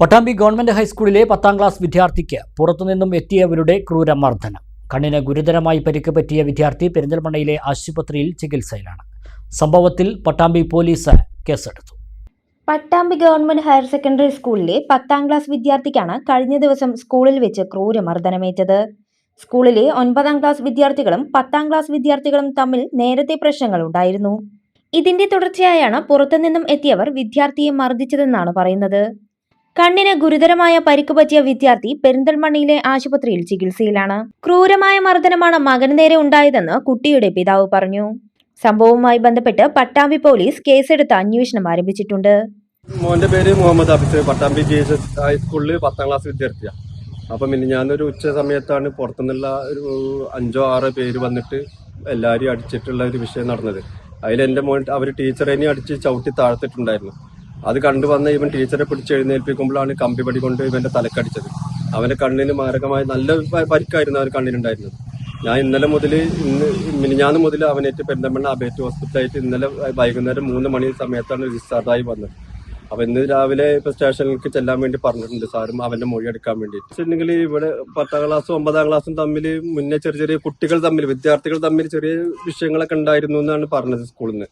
Pattambi government ഹൈസ്കൂളിലെ പത്താം class വിദ്യാർത്ഥിക്ക് പുറത്തുനിന്നും എത്തിയവരുടെ ക്രൂരമർദ്ദനം. കണ്ണിന് ഗുരുതരമായി പരിക്ക് പറ്റിയ വിദ്യാർത്ഥി പെരിന്തൽമണ്ണയിലെ ആശുപത്രിയിൽ ചികിത്സയിലാണ്. സംഭവത്തിൽ പട്ടാമ്പി പോലീസ് കേസെടുത്തു. പട്ടാമ്പി ഗവൺമെന്റ് ഹയർ സെക്കൻഡറി സ്കൂളിലെ പത്താം ക്ലാസ് വിദ്യാർത്ഥിക്കാണ് കഴിഞ്ഞ ദിവസം സ്കൂളിൽ വെച്ച് ക്രൂരമർദ്ദനമേറ്റത്. സ്കൂളിലെ ഒൻപതാം ക്ലാസ് വിദ്യാർത്ഥികളും പത്താം ക്ലാസ് വിദ്യാർത്ഥികളും തമ്മിൽ നേരത്തെ പ്രശ്നങ്ങൾ ഉണ്ടായിരുന്നു. ഇതിന്റെ തുടർച്ചയായാണ് പുറത്തുനിന്നും എത്തിയവർ വിദ്യാർത്ഥിയെ മർദ്ദിച്ചതെന്നാണ് പറയുന്നത്. കണ്ണിന് ഗുരുതരമായ പരിക്ക് പറ്റിയ വിദ്യാർത്ഥി പെരിന്തൽമണ്ണയിലെ ആശുപത്രിയിൽ ചികിത്സയിലാണ്. ക്രൂരമായ മർദ്ദനമാണ് മകന് നേരെ ഉണ്ടായതെന്ന് കുട്ടിയുടെ പിതാവ് പറഞ്ഞു. സംഭവവുമായി ബന്ധപ്പെട്ട് പട്ടാമ്പി പോലീസ് കേസെടുത്ത് അന്വേഷണം ആരംഭിച്ചിട്ടുണ്ട്. മോന്റെ പേര് Muhammad Hafeez Pattambi G S S ഹൈസ്കൂളിൽ പത്താം ക്ലാസ് വിദ്യാർത്ഥിയാണ് അപ്പം പിന്നെ ഞാനൊരു ഉച്ച സമയത്താണ് പുറത്തുനിന്നുള്ള ഒരു അഞ്ചോ ആറോ പേര് വന്നിട്ട് എല്ലാവരെയും അടിച്ചിട്ടുള്ള ഒരു വിഷയം നടന്നത്. അതിൽ എന്റെ മോൻ അവർ ടീച്ചറേനെയും അടിച്ച് ചവിട്ടി താഴ്ത്തിട്ടുണ്ടായിരുന്നു. അത് കണ്ടു വന്ന ഇവൻ ടീച്ചറെ പിടിച്ച് എഴുന്നേൽപ്പിക്കുമ്പോഴാണ് കമ്പിപടി കൊണ്ട് ഇവന്റെ തലക്കടിച്ചത്. അവന്റെ കണ്ണിന് മാരകമായ നല്ല പരിക്കായിരുന്നു അവൻ കണ്ണിനുണ്ടായിരുന്നത് ഞാൻ ഇന്നലെ മുതൽ ഇന്ന് മിനിഞ്ഞാന്ന് മുതൽ അവനേറ്റ് പെരുന്തമണ്ണ അബേറ്റ് ഹോസ്പിറ്റലായിട്ട് ഇന്നലെ വൈകുന്നേരം മൂന്ന് മണി സമയത്താണ് ഡിസ്ചാർജായി വന്നത്. അപ്പൊ ഇന്ന് രാവിലെ ഇപ്പൊ സ്റ്റേഷനിലേക്ക് ചെല്ലാൻ വേണ്ടി പറഞ്ഞിട്ടുണ്ട് സാറും അവന്റെ മൊഴി എടുക്കാൻ വേണ്ടി വെച്ചിട്ടുണ്ടെങ്കിൽ ഇവിടെ പത്താം ക്ലാസ്സും ഒമ്പതാം ക്ലാസ്സും തമ്മിൽ മുന്നേ ചെറിയ ചെറിയ കുട്ടികൾ തമ്മിൽ വിദ്യാർത്ഥികൾ തമ്മിൽ ചെറിയ വിഷയങ്ങളൊക്കെ ഉണ്ടായിരുന്നു എന്നാണ് പറഞ്ഞത് സ്കൂളിൽ നിന്ന്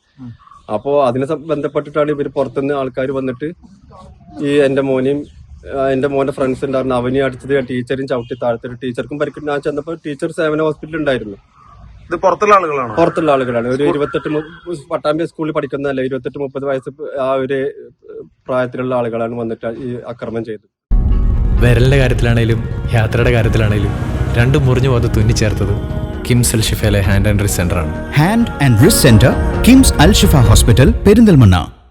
അപ്പോ അതിനെ ബന്ധപ്പെട്ടിട്ടാണ് ഇവർ പുറത്തുനിന്ന് ആൾക്കാർ വന്നിട്ട് ഈ എന്റെ മോനെയും എന്റെ എന്റെ മോന്റെ ഫ്രണ്ട്സ് ഉണ്ടായിരുന്നു. അവനെ അടിച്ചത് ടീച്ചറും ചവിട്ടി താഴ്ത്തിട്ട് ടീച്ചർക്കും പരിക്കും. ഞാൻ ചെന്നപ്പോൾ ടീച്ചർ സേവന ഹോസ്പിറ്റലിൽ ഉണ്ടായിരുന്നു. ഇത് പുറത്തുള്ള ആളുകളാണ്? പുറത്തുള്ള ആളുകളാണ്. ഒരു ഇരുപത്തെട്ട് മു- പട്ടാമ്പി സ്കൂളിൽ പഠിക്കുന്നതല്ല ഇരുപത്തെട്ട് മുപ്പത് വയസ്സ് ആ ഒരു പ്രായത്തിലുള്ള ആളുകളാണ് വന്നിട്ട് ഈ ആക്രമണം ചെയ്തത്. വിരലിന്റെ കാര്യത്തിലാണേലും യാത്രയുടെ കാര്യത്തിലാണേലും രണ്ടും മുറിഞ്ഞു പോകാതെ തുന്നിച്ചേർത്തത് കിംസൽ ഷിഫയിലെ ഹാൻഡ് ആൻഡ് റിസ് സെന്റർ ആണ് hand and wrist centre KIMS Al Shifa hospital Perinthalmanna.